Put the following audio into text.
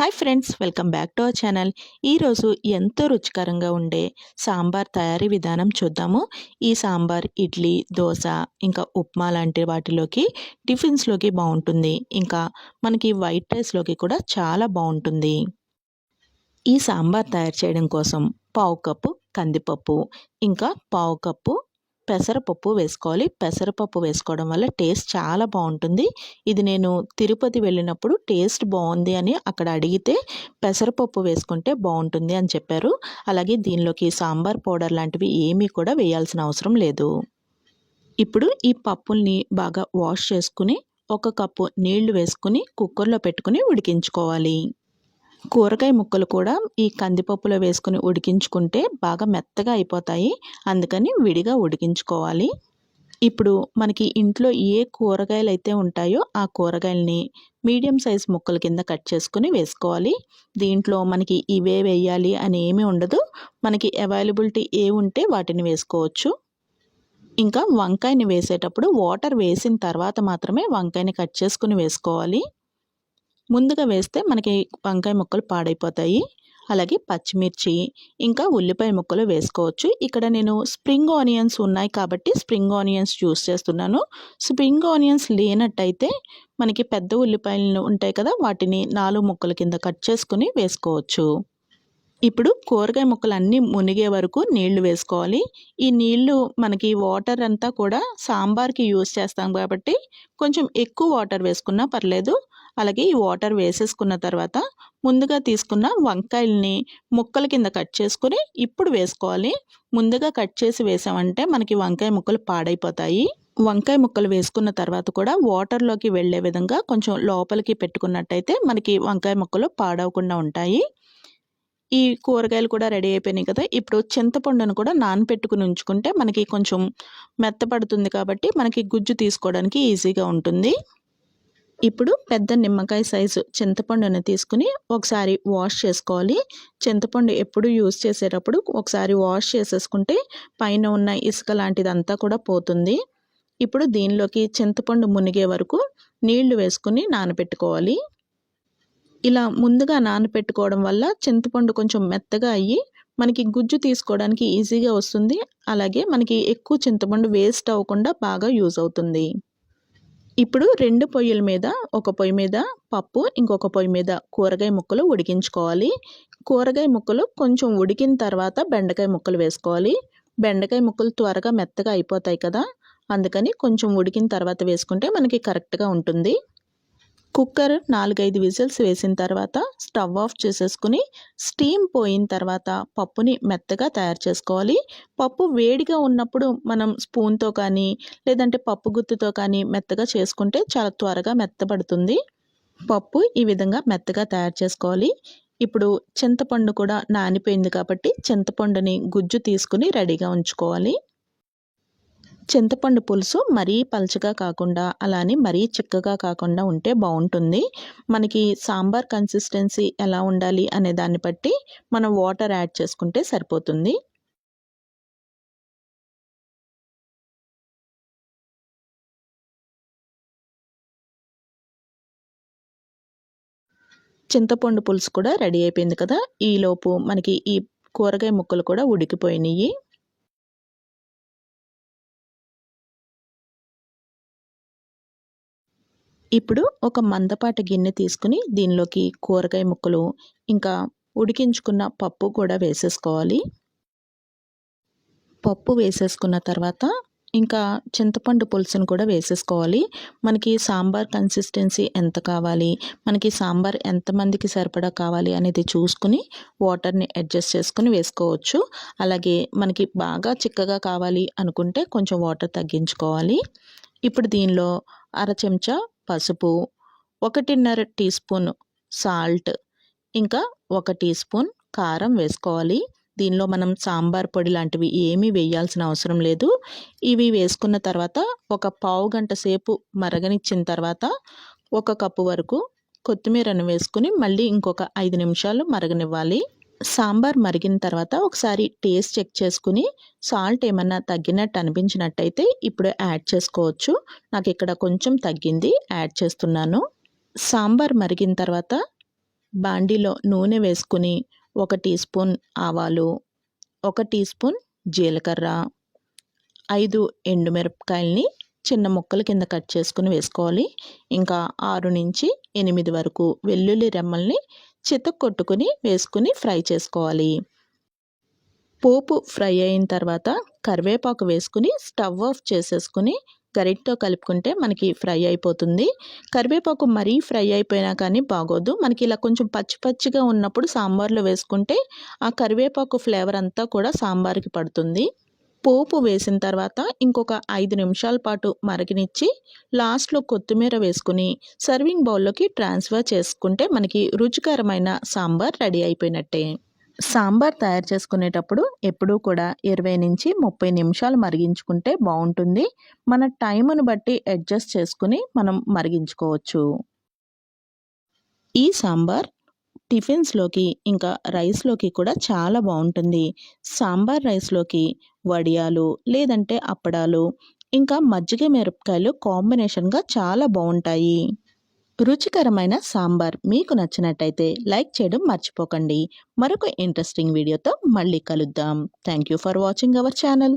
Hi friends welcome back to our channel. ఈరోజు ఎంతో రుచికరంగా ఉండే సాంబార్ తయారీ విధానం చూద్దాము. ఈ సాంబార్ ఇడ్లీ దోశ ఇంకా ఉప్మా లాంటి వాటిలోకి టిఫిన్స్లోకి బాగుంటుంది. ఇంకా మనకి వైట్ రైస్లోకి కూడా చాలా బాగుంటుంది. ఈ సాంబార్ తయారు చేయడం కోసం పావు కప్పు కందిపప్పు ఇంకా పావు కప్పు పెసరపప్పు వేసుకోవాలి. పెసరపప్పు వేసుకోవడం వల్ల టేస్ట్ చాలా బాగుంటుంది. ఇది నేను తిరుపతి వెళ్ళినప్పుడు టేస్ట్ బాగుంది అని అక్కడ అడిగితే పెసరపప్పు వేసుకుంటే బాగుంటుంది అని చెప్పారు. అలాగే దీనిలోకి సాంబార్ పౌడర్ లాంటివి ఏమీ కూడా వేయాల్సిన అవసరం లేదు. ఇప్పుడు ఈ పప్పుల్ని బాగా వాష్ చేసుకుని ఒక కప్పు నీళ్ళు వేసుకుని కుక్కర్లో పెట్టుకుని ఉడికించుకోవాలి. కూరగాయ ముక్కలు కూడా ఈ కందిపప్పులో వేసుకుని ఉడికించుకుంటే బాగా మెత్తగా అయిపోతాయి. అందుకని విడిగా ఉడికించుకోవాలి. ఇప్పుడు మనకి ఇంట్లో ఏ కూరగాయలు అయితే ఉంటాయో ఆ కూరగాయలని మీడియం సైజ్ ముక్కల కింద కట్ చేసుకుని వేసుకోవాలి. దీంట్లో మనకి ఇవే వేయాలి అని ఏమీ ఉండదు. మనకి అవైలబిలిటీ ఏ ఉంటే వాటిని వేసుకోవచ్చు. ఇంకా వంకాయని వేసేటప్పుడు వాటర్ వేసిన తర్వాత మాత్రమే వంకాయని కట్ చేసుకుని వేసుకోవాలి. ముందుగా వేస్తే మనకి వంకాయ ముక్కలు పాడైపోతాయి. అలాగే పచ్చిమిర్చి ఇంకా ఉల్లిపాయ ముక్కలు వేసుకోవచ్చు. ఇక్కడ నేను స్ప్రింగ్ ఆనియన్స్ ఉన్నాయి కాబట్టి స్ప్రింగ్ ఆనియన్స్ యూస్ చేస్తున్నాను. స్ప్రింగ్ ఆనియన్స్ లేనట్టయితే మనకి పెద్ద ఉల్లిపాయలు ఉంటాయి కదా వాటిని నాలుగు ముక్కల కింద కట్ చేసుకుని వేసుకోవచ్చు. ఇప్పుడు కూరగాయ ముక్కలు అన్నీ మునిగే వరకు నీళ్ళు వేసుకోవాలి. ఈ నీళ్ళు మనకి వాటర్ అంతా కూడా సాంబార్కి యూస్ చేస్తాం కాబట్టి కొంచెం ఎక్కువ వాటర్ వేసుకున్నా పర్లేదు. అలాగే ఈ వాటర్ వేసేసుకున్న తర్వాత ముందుగా తీసుకున్న వంకాయల్ని ముక్కల కింద కట్ చేసుకుని ఇప్పుడు వేసుకోవాలి. ముందుగా కట్ చేసి వేసామంటే మనకి వంకాయ ముక్కలు పాడైపోతాయి. వంకాయ ముక్కలు వేసుకున్న తర్వాత కూడా వాటర్లోకి వెళ్ళే విధంగా కొంచెం లోపలికి పెట్టుకున్నట్టయితే మనకి వంకాయ ముక్కలు పాడవకుండా ఉంటాయి. ఈ కూరగాయలు కూడా రెడీ అయిపోయినాయి కదా. ఇప్పుడు చింతపండును కూడా నానపెట్టుకుని ఉంచుకుంటే మనకి కొంచెం మెత్తపడుతుంది కాబట్టి మనకి గుజ్జు తీసుకోవడానికి ఈజీగా ఉంటుంది. ఇప్పుడు పెద్ద నిమ్మకాయ సైజు చింతపండుని తీసుకుని ఒకసారి వాష్ చేసుకోవాలి. చింతపండు ఎప్పుడు యూస్ చేసేటప్పుడు ఒకసారి వాష్ చేసేసుకుంటే పైన ఉన్న ఇసుక లాంటిదంతా కూడా పోతుంది. ఇప్పుడు దీనిలోకి చింతపండు మునిగే వరకు నీళ్ళు వేసుకుని నానబెట్టుకోవాలి ఇలా ముందుగా నానబెట్టుకోవడం వల్ల చింతపండు కొంచెం మెత్తగా అయ్యి మనకి గుజ్జు తీసుకోవడానికి ఈజీగా వస్తుంది. అలాగే మనకి ఎక్కువ చింతపండు వేస్ట్ అవ్వకుండా బాగా యూజ్ అవుతుంది. ఇప్పుడు రెండు పొయ్యిల మీద ఒక పొయ్యి మీద పప్పు ఇంకొక పొయ్యి మీద కూరగాయ ముక్కలు ఉడికించుకోవాలి. కూరగాయ ముక్కలు కొంచెం ఉడికిన తర్వాత బెండకాయ ముక్కలు వేసుకోవాలి. బెండకాయ ముక్కలు త్వరగా మెత్తగా అయిపోతాయి కదా అందుకని కొంచెం ఉడికిన తర్వాత వేసుకుంటే మనకి కరెక్ట్గా ఉంటుంది. కుక్కర్ నాలుగైదు విజిల్స్ వేసిన తర్వాత స్టవ్ ఆఫ్ చేసేసుకుని స్టీమ్ పోయిన తర్వాత పప్పుని మెత్తగా తయారు చేసుకోవాలి. పప్పు వేడిగా ఉన్నప్పుడు మనం స్పూన్తో కానీ లేదంటే పప్పు గుత్తుతో కానీ మెత్తగా చేసుకుంటే చాలా త్వరగా మెత్తబడుతుంది. పప్పు ఈ విధంగా మెత్తగా తయారు చేసుకోవాలి. ఇప్పుడు చింతపండు కూడా నానిపోయింది కాబట్టి చింతపండుని గుజ్జు తీసుకుని రెడీగా ఉంచుకోవాలి. చింతపండు పులుసు మరీ పలచగా కాకుండా అలానే మరీ చిక్కగా కాకుండా ఉంటే బాగుంటుంది. మనకి సాంబార్ కన్సిస్టెన్సీ ఎలా ఉండాలి అనే దాన్ని బట్టి మనం వాటర్ యాడ్ చేసుకుంటే సరిపోతుంది. చింతపండు పులుసు కూడా రెడీ అయిపోయింది కదా. ఈలోపు మనకి ఈ కూరగాయ ముక్కలు కూడా ఉడికిపోయినాయి. ఇప్పుడు ఒక మందపాటి గిన్నె తీసుకుని దీనిలోకి కూరగాయ ముక్కలు ఇంకా ఉడికించుకున్న పప్పు కూడా వేసేసుకోవాలి. పప్పు వేసేసుకున్న తర్వాత ఇంకా చింతపండు పులుసును కూడా వేసేసుకోవాలి. మనకి సాంబార్ కన్సిస్టెన్సీ ఎంత కావాలి? మనకి సాంబార్ ఎంతమందికి సరిపడా కావాలి అనేది చూసుకుని వాటర్ని అడ్జస్ట్ చేసుకుని వేసుకోవచ్చు. అలాగే మనకి బాగా చిక్కగా కావాలి అనుకుంటే కొంచెం వాటర్ తగ్గించుకోవాలి. ఇప్పుడు దీనిలో అర చెంచా పసుపు ఒకటిన్నర టీ స్పూన్ సాల్ట్ ఇంకా ఒక టీ స్పూన్ కారం వేసుకోవాలి. దీనిలో మనం సాంబార్ పొడి లాంటివి ఏమీ వేయాల్సిన అవసరం లేదు. ఇవి వేసుకున్న తర్వాత ఒక పావు గంట సేపు మరగనిచ్చిన తర్వాత ఒక కప్పు వరకు కొత్తిమీరను వేసుకుని మళ్ళీ ఇంకొక ఐదు నిమిషాలు మరగనివ్వాలి. సాంబార్ మరిగిన తర్వాత ఒకసారి టేస్ట్ చెక్ చేసుకుని సాల్ట్ ఏమన్నా తగ్గినట్టు అనిపించినట్టయితే ఇప్పుడు యాడ్ చేసుకోవచ్చు. నాకు ఇక్కడ కొంచెం తగ్గింది యాడ్ చేస్తున్నాను. సాంబార్ మరిగిన తర్వాత బాండీలో నూనె వేసుకుని ఒక టీ స్పూన్ ఆవాలు ఒక టీ స్పూన్ జీలకర్ర ఐదు ఎండుమిరపకాయల్ని చిన్న ముక్కల కింద కట్ చేసుకుని వేసుకోవాలి. ఇంకా ఆరు నుంచి ఎనిమిది వరకు వెల్లుల్లి రెమ్మల్ని చితక్కొట్టుకుని వేసుకుని ఫ్రై చేసుకోవాలి. పోపు ఫ్రై అయిన తర్వాత కరివేపాకు వేసుకుని స్టవ్ ఆఫ్ చేసేసుకుని గరిటతో కలుపుకుంటే మనకి ఫ్రై అయిపోతుంది. కరివేపాకు మరీ ఫ్రై అయిపోయినా కానీ బాగోదు. మనకి ఇలా కొంచెం పచ్చి పచ్చిగా ఉన్నప్పుడు సాంబార్లో వేసుకుంటే ఆ కరివేపాకు ఫ్లేవర్ అంతా కూడా సాంబార్కి పడుతుంది. పోపు వేసిన తర్వాత ఇంకొక ఐదు నిమిషాల పాటు మరగనిచ్చి లాస్ట్లో కొత్తిమీర వేసుకుని సర్వింగ్ బౌల్లోకి ట్రాన్స్ఫర్ చేసుకుంటే మనకి రుచికరమైన సాంబార్ రెడీ అయిపోయినట్టే. సాంబార్ తయారు చేసుకునేటప్పుడు ఎప్పుడూ కూడా ఇరవై నుంచి ముప్పై నిమిషాలు మరిగించుకుంటే బాగుంటుంది. మన టైంను బట్టి అడ్జస్ట్ చేసుకుని మనం మరిగించుకోవచ్చు. ఈ సాంబార్ టిఫిన్స్లోకి ఇంకా రైస్లోకి కూడా చాలా బాగుంటుంది సాంబార్ రైస్లోకి వడియాలు లేదంటే అప్పడాలు ఇంకా మజ్జిగ మిరపకాయలు కాంబినేషన్గా చాలా బాగుంటాయి రుచికరమైన సాంబార్ మీకు నచ్చినట్టయితే లైక్ చేయడం మర్చిపోకండి. మరొక ఇంట్రెస్టింగ్ వీడియోతో మళ్ళీ కలుద్దాం. Thank you for watching our channel.